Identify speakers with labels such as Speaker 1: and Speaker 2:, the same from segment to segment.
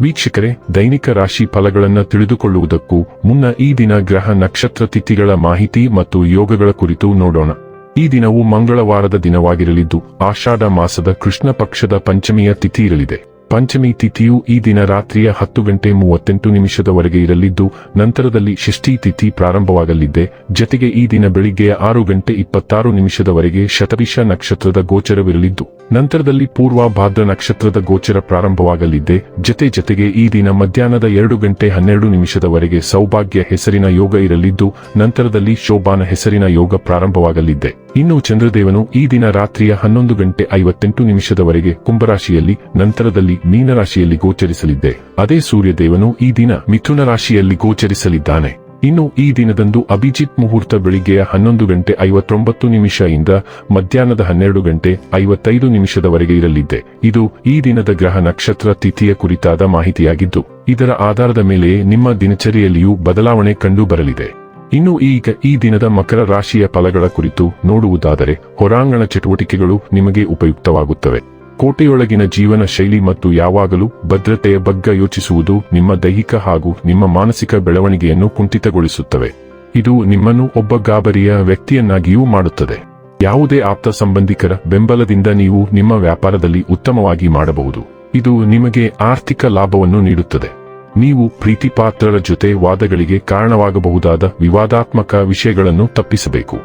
Speaker 1: ವೀಕ್ಷಕರೇ, ದೈನಿಕ ರಾಶಿ ಫಲಗಳನ್ನು ತಿಳಿದುಕೊಳ್ಳುವುದಕ್ಕೂ ಮುನ್ನ ಈ ದಿನ ಗ್ರಹ ನಕ್ಷತ್ರ ತಿಥಿಗಳ ಮಾಹಿತಿ ಮತ್ತು ಯೋಗಗಳ ಕುರಿತು ನೋಡೋಣ. ಈ ದಿನವು ಮಂಗಳವಾರದ ದಿನವಾಗಿರಲಿದ್ದು, ಆಷಾಢ ಮಾಸದ ಕೃಷ್ಣ ಪಕ್ಷದ ಪಂಚಮಿಯ ತಿಥಿ ಇರಲಿದೆ. ಪಂಚಮಿ ತಿಥಿಯು ಈ ದಿನ ರಾತ್ರಿಯ ಹತ್ತು ಗಂಟೆ ಮೂವತ್ತೆಂಟು ನಿಮಿಷದವರೆಗೆ ಇರಲಿದ್ದು, ನಂತರದಲ್ಲಿ ಷಷ್ಠಿ ತಿಥಿ ಪ್ರಾರಂಭವಾಗಲಿದೆ. ಜತೆಗೆ ಈ ದಿನ ಬೆಳಿಗ್ಗೆ ಆರು ಗಂಟೆ ಇಪ್ಪತ್ತಾರು ನಿಮಿಷದವರೆಗೆ ಶತಭಿಷ ನಕ್ಷತ್ರದ ಗೋಚರವಿರಲಿದ್ದು, ನಂತರದಲ್ಲಿ ಪೂರ್ವ ಭಾದ್ರ ನಕ್ಷತ್ರದ ಗೋಚರ ಪ್ರಾರಂಭವಾಗಲಿದೆ. ಜತೆ ಜತೆಗೆ ಈ ದಿನ ಮಧ್ಯಾಹ್ನದ ಎರಡು ಗಂಟೆ ಹನ್ನೆರಡು ನಿಮಿಷದವರೆಗೆ ಸೌಭಾಗ್ಯ ಹೆಸರಿನ ಯೋಗ ಇರಲಿದ್ದು, ನಂತರದಲ್ಲಿ ಶೋಭಾನ ಹೆಸರಿನ ಯೋಗ ಪ್ರಾರಂಭವಾಗಲಿದೆ. ಇನ್ನು ಚಂದ್ರದೇವನು ಈ ದಿನ ರಾತ್ರಿಯ ಹನ್ನೊಂದು ಗಂಟೆ ಐವತ್ತೆಂಟು ನಿಮಿಷದವರೆಗೆ ಕುಂಭರಾಶಿಯಲ್ಲಿ, ನಂತರದಲ್ಲಿ ಮೀನರಾಶಿಯಲ್ಲಿ ಗೋಚರಿಸಲಿದ್ದೆ. ಅದೇ ಸೂರ್ಯದೇವನು ಈ ದಿನ ಮಿಥುನ ರಾಶಿಯಲ್ಲಿ ಗೋಚರಿಸಲಿದ್ದಾನೆ. ಇನ್ನು ಈ ದಿನದಂದು ಅಭಿಜಿತ್ ಮುಹೂರ್ತ ಬೆಳಿಗ್ಗೆಯ ಹನ್ನೊಂದು ಗಂಟೆ ಐವತ್ತೊಂಬತ್ತು ನಿಮಿಷ ಇಂದ ಮಧ್ಯಾಹ್ನದ ಹನ್ನೆರಡು ಗಂಟೆ ಐವತ್ತೈದು ನಿಮಿಷದವರೆಗೆ ಇರಲಿದ್ದೆ. ಇದು ಈ ದಿನದ ಗ್ರಹ ನಕ್ಷತ್ರ ತಿಥಿಯ ಕುರಿತಾದ ಮಾಹಿತಿಯಾಗಿದ್ದು, ಇದರ ಆಧಾರದ ಮೇಲೆಯೇ ನಿಮ್ಮ ದಿನಚರಿಯಲ್ಲಿಯೂ ಬದಲಾವಣೆ ಕಂಡು ಬರಲಿದೆ ಇನ್ನು ಈಗ ಈ ದಿನದ ಮಕರ ರಾಶಿಯ ಫಲಗಳ ಕುರಿತು ನೋಡುವುದಾದರೆ ಹೊರಾಂಗಣ ಚಟುವಟಿಕೆಗಳು ನಿಮಗೆ ಉಪಯುಕ್ತವಾಗುತ್ತವೆ. ಕೋಟೆಯೊಳಗಿನ ಜೀವನ ಶೈಲಿ ಮತ್ತು ಯಾವಾಗಲೂ ಭದ್ರತೆಯ ಬಗ್ಗೆ ಯೋಚಿಸುವುದು ನಿಮ್ಮ ದೈಹಿಕ ಹಾಗೂ ನಿಮ್ಮ ಮಾನಸಿಕ ಬೆಳವಣಿಗೆಯನ್ನು ಕುಂಠಿತಗೊಳಿಸುತ್ತವೆ. ಇದು ನಿಮ್ಮನ್ನು ಒಬ್ಬ ಗಾಬರಿಯ ವ್ಯಕ್ತಿಯನ್ನಾಗಿಯೂ ಮಾಡುತ್ತದೆ. ಯಾವುದೇ ಆಪ್ತ ಸಂಬಂಧಿಕರ ಬೆಂಬಲದಿಂದ ನೀವು ನಿಮ್ಮ ವ್ಯಾಪಾರದಲ್ಲಿ ಉತ್ತಮವಾಗಿ ಮಾಡಬಹುದು. ಇದು ನಿಮಗೆ ಆರ್ಥಿಕ ಲಾಭವನ್ನು ನೀಡುತ್ತದೆ. ನೀವು ಪ್ರೀತಿಪಾತ್ರರ ಜೊತೆ ವಾದಗಳಿಗೆ ಕಾರಣವಾಗಬಹುದಾದ ವಿವಾದಾತ್ಮಕ ವಿಷಯಗಳನ್ನು ತಪ್ಪಿಸಬೇಕು.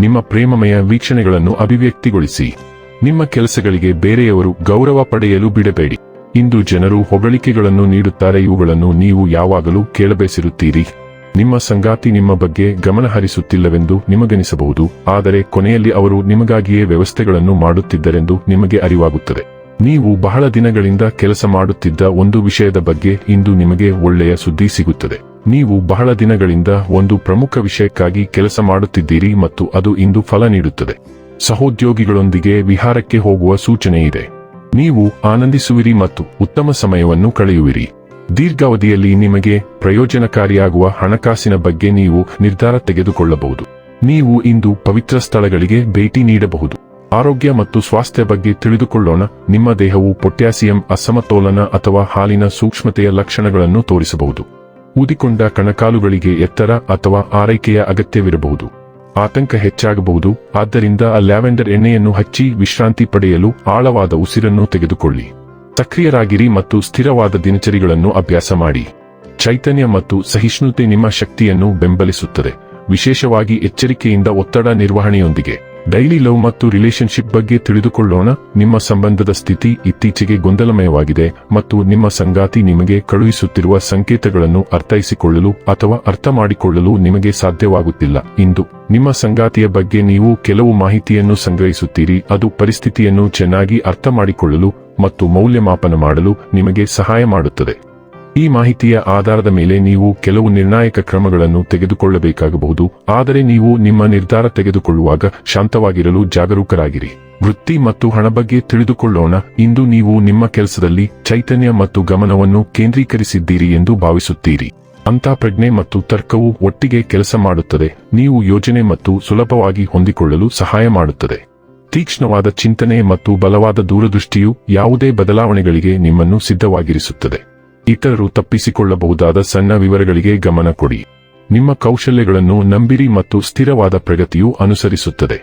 Speaker 1: ನಿಮ್ಮ ಪ್ರೇಮಮಯ ವೀಕ್ಷಣೆಗಳನ್ನು ಅಭಿವ್ಯಕ್ತಿಗೊಳಿಸಿ. ನಿಮ್ಮ ಕೆಲಸಗಳಿಗೆ ಬೇರೆಯವರು ಗೌರವ ಪಡೆಯಲು ಬಿಡಬೇಡಿ. ಇಂದು ಜನರು ಹೊಗಳಿಕೆಗಳನ್ನು ನೀಡುತ್ತಾರೆ, ಇವುಗಳನ್ನು ನೀವು ಯಾವಾಗಲೂ ಕೇಳಬೇಸಿರುತ್ತೀರಿ. ನಿಮ್ಮ ಸಂಗಾತಿ ನಿಮ್ಮ ಬಗ್ಗೆ ಗಮನ ಹರಿಸುತ್ತಿಲ್ಲವೆಂದು ನಿಮಗನಿಸಬಹುದು, ಆದರೆ ಕೊನೆಯಲ್ಲಿ ಅವರು ನಿಮಗಾಗಿಯೇ ವ್ಯವಸ್ಥೆಗಳನ್ನು ಮಾಡುತ್ತಿದ್ದರೆಂದು ನಿಮಗೆ ಅರಿವಾಗುತ್ತದೆ. ನೀವು ಬಹಳ ದಿನಗಳಿಂದ ಕೆಲಸ ಮಾಡುತ್ತಿದ್ದ ಒಂದು ವಿಷಯದ ಬಗ್ಗೆ ಇಂದು ನಿಮಗೆ ಒಳ್ಳೆಯ ಸುದ್ದಿ ಸಿಗುತ್ತದೆ. ನೀವು ಬಹಳ ದಿನಗಳಿಂದ ಒಂದು ಪ್ರಮುಖ ವಿಷಯಕ್ಕಾಗಿ ಕೆಲಸ ಮಾಡುತ್ತಿದ್ದೀರಿ ಮತ್ತು ಅದು ಇಂದು ಫಲ ನೀಡುತ್ತದೆ. ಸಹೋದ್ಯೋಗಿಗಳೊಂದಿಗೆ ವಿಹಾರಕ್ಕೆ ಹೋಗುವ ಸೂಚನೆ ಇದೆ. ನೀವು ಆನಂದಿಸುವಿರಿ ಮತ್ತು ಉತ್ತಮ ಸಮಯವನ್ನು ಕಳೆಯುವಿರಿ. ದೀರ್ಘಾವಧಿಯಲ್ಲಿ ನಿಮಗೆ ಪ್ರಯೋಜನಕಾರಿಯಾಗುವ ಹಣಕಾಸಿನ ಬಗ್ಗೆ ನೀವು ನಿರ್ಧಾರ ತೆಗೆದುಕೊಳ್ಳಬಹುದು. ನೀವು ಇಂದು ಪವಿತ್ರ ಸ್ಥಳಗಳಿಗೆ ಭೇಟಿ ನೀಡಬಹುದು. ಆರೋಗ್ಯ ಮತ್ತು ಸ್ವಾಸ್ಥ್ಯ ಬಗ್ಗೆ ತಿಳಿದುಕೊಳ್ಳೋಣ. ನಿಮ್ಮ ದೇಹವು ಪೊಟ್ಯಾಸಿಯಂ, ಅಸಮತೋಲನ ಅಥವಾ ಹಾಲಿನ ಸೂಕ್ಷ್ಮತೆಯ ಲಕ್ಷಣಗಳನ್ನು ತೋರಿಸಬಹುದು. ಊದಿಕೊಂಡ ಕಣಕಾಲುಗಳಿಗೆ ಎತ್ತರ ಅಥವಾ ಆರೈಕೆಯ ಅಗತ್ಯವಿರಬಹುದು. ಆತಂಕ ಹೆಚ್ಚಾಗಬಹುದು. ಆದ್ದರಿಂದ ಲ್ಯಾವೆಂಡರ್ ಎಣ್ಣೆಯನ್ನು ಹಚ್ಚಿ ವಿಶ್ರಾಂತಿ ಪಡೆಯಲು ಆಳವಾದ ಉಸಿರನ್ನು ತೆಗೆದುಕೊಳ್ಳಿ. ಸಕ್ರಿಯರಾಗಿರಿ ಮತ್ತು ಸ್ಥಿರವಾದ ದಿನಚರಿಗಳನ್ನು ಅಭ್ಯಾಸ ಮಾಡಿ. ಚೈತನ್ಯ ಮತ್ತು ಸಹಿಷ್ಣುತೆ ನಿಮ್ಮ ಶಕ್ತಿಯನ್ನು ಬೆಂಬಲಿಸುತ್ತದೆ. ವಿಶೇಷವಾಗಿ ಎಚ್ಚರಿಕೆಯಿಂದ ಒತ್ತಡ ನಿರ್ವಹಣೆಯೊಂದಿಗೆ. ಡೈಲಿ ಲವ್ ಮತ್ತು ರಿಲೇಶನ್ಶಿಪ್ ಬಗ್ಗೆ ತಿಳಿದುಕೊಳ್ಳೋಣ. ನಿಮ್ಮ ಸಂಬಂಧದ ಸ್ಥಿತಿ ಇತ್ತೀಚೆಗೆ ಗೊಂದಲಮಯವಾಗಿದೆ ಮತ್ತು ನಿಮ್ಮ ಸಂಗಾತಿ ನಿಮಗೆ ಕಳುಹಿಸುತ್ತಿರುವ ಸಂಕೇತಗಳನ್ನು ಅರ್ಥೈಸಿಕೊಳ್ಳಲು ಅಥವಾ ಅರ್ಥ ಮಾಡಿಕೊಳ್ಳಲು ನಿಮಗೆ ಸಾಧ್ಯವಾಗುತ್ತಿಲ್ಲ. ಇಂದು, ನಿಮ್ಮ ಸಂಗಾತಿಯ ಬಗ್ಗೆ ನೀವು ಕೆಲವು ಮಾಹಿತಿಯನ್ನು ಸಂಗ್ರಹಿಸುತ್ತೀರಿ. ಅದು ಪರಿಸ್ಥಿತಿಯನ್ನು ಚೆನ್ನಾಗಿ ಅರ್ಥ ಮಾಡಿಕೊಳ್ಳಲು ಮತ್ತು ಮೌಲ್ಯಮಾಪನ ಮಾಡಲು ನಿಮಗೆ ಸಹಾಯ ಮಾಡುತ್ತದೆ. ಈ ಮಾಹಿತಿಯ ಆಧಾರದ ಮೇಲೆ ನೀವು ಕೆಲವು ನಿರ್ಣಾಯಕ ಕ್ರಮಗಳನ್ನು ತೆಗೆದುಕೊಳ್ಳಬೇಕಾಗಬಹುದು. ಆದರೆ ನೀವು ನಿಮ್ಮ ನಿರ್ಧಾರ ತೆಗೆದುಕೊಳ್ಳುವಾಗ ಶಾಂತವಾಗಿರಲು ಜಾಗರೂಕರಾಗಿರಿ. ವೃತ್ತಿ ಮತ್ತು ಹಣ ಬಗ್ಗೆ ತಿಳಿದುಕೊಳ್ಳೋಣ. ಇಂದು ನೀವು ನಿಮ್ಮ ಕೆಲಸದಲ್ಲಿ ಚೈತನ್ಯ ಮತ್ತು ಗಮನವನ್ನು ಕೇಂದ್ರೀಕರಿಸಿದ್ದೀರಿ ಎಂದು ಭಾವಿಸುತ್ತೀರಿ. ಅಂತ ಪ್ರಜ್ಞೆ ಮತ್ತು ತರ್ಕವು ಒಟ್ಟಿಗೆ ಕೆಲಸ ಮಾಡುತ್ತದೆ. ನೀವು ಯೋಜನೆ ಮತ್ತು ಸುಲಭವಾಗಿ ಹೊಂದಿಕೊಳ್ಳಲು ಸಹಾಯ ಮಾಡುತ್ತದೆ. ತೀಕ್ಷ್ಣವಾದ ಚಿಂತನೆ ಮತ್ತು ಬಲವಾದ ದೂರದೃಷ್ಟಿಯು ಯಾವುದೇ ಬದಲಾವಣೆಗಳಿಗೆ ನಿಮ್ಮನ್ನು ಸಿದ್ಧವಾಗಿರಿಸುತ್ತದೆ. ಇತರರು ತಪ್ಪಿಸಿಕೊಳ್ಳಬಹುದಾದ ಸಣ್ಣ ವಿವರಗಳಿಗೆ ಗಮನ ಕೊಡಿ. ನಿಮ್ಮ ಕೌಶಲ್ಯಗಳನ್ನು ನಂಬಿರಿ ಮತ್ತು ಸ್ಥಿರವಾದ ಪ್ರಗತಿಯು ಅನುಸರಿಸುತ್ತದೆ.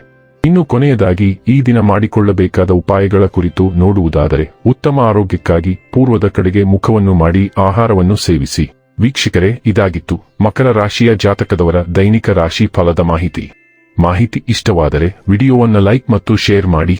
Speaker 1: ಇನ್ನು ಕೊನೆಯದಾಗಿ, ಈ ದಿನ ಮಾಡಿಕೊಳ್ಳಬೇಕಾದ ಉಪಾಯಗಳ ಕುರಿತು ನೋಡುವುದಾದರೆ, ಉತ್ತಮ ಆರೋಗ್ಯಕ್ಕಾಗಿ ಪೂರ್ವದ ಕಡೆಗೆ ಮುಖವನ್ನು ಮಾಡಿ ಆಹಾರವನ್ನು ಸೇವಿಸಿ. ವೀಕ್ಷಕರೇ, ಇದಾಗಿತ್ತು ಮಕರ ರಾಶಿಯ ಜಾತಕದವರ ದೈನಿಕ ರಾಶಿ ಫಲದ ಮಾಹಿತಿ. ಮಾಹಿತಿ ಇಷ್ಟವಾದರೆ, ವಿಡಿಯೋವನ್ನು ಲೈಕ್ ಮತ್ತು ಶೇರ್ ಮಾಡಿ.